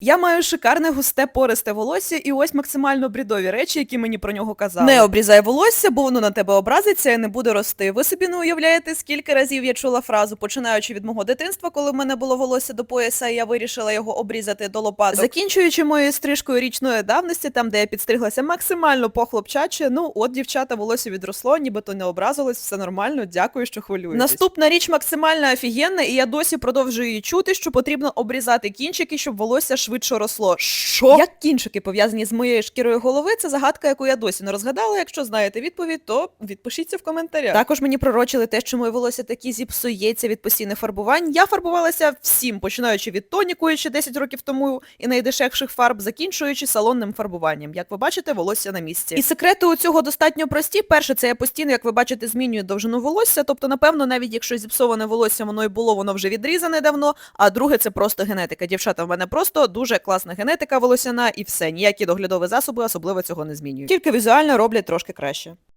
Я маю шикарне густе пористе волосся і ось максимально брідові речі, які мені про нього казали. Не обрізай волосся, бо воно на тебе образиться і не буде рости. Ви собі не уявляєте, скільки разів я чула фразу, починаючи від мого дитинства, коли в мене було волосся до пояса, і я вирішила його обрізати до лопаток. Закінчуючи моєю стрижкою річної давності, там, де я підстриглася максимально похлопчаче, ну от дівчата волосся відросло, нібито не образилось, все нормально, дякую, що хвилюєтесь. Наступна річ максимально офігенна, і я досі продовжую її чути, що потрібно обрізати кінчики, щоб волосся швидше росло. Що? Як кінчики пов'язані з моєю шкірою голови, це загадка, яку я досі не розгадала. Якщо знаєте відповідь, то відпишіться в коментарях. Також мені пророчили те, що моє волосся такі зіпсується від постійних фарбувань. Я фарбувалася всім, починаючи від тоніку ще 10 років тому і найдешевших фарб, закінчуючи салонним фарбуванням. Як ви бачите, волосся на місці. І секрети у цього достатньо прості. Перше, це я постійно, як ви бачите, змінюю довжину волосся. Тобто, напевно, навіть якщо зіпсоване волосся воно і було, воно вже відрізане давно. А друге, це просто генетика. Дівчата, в мене просто дуже класна генетика волосяна і все. Ніякі доглядові засоби особливо цього не змінюють. Тільки візуально роблять трошки краще.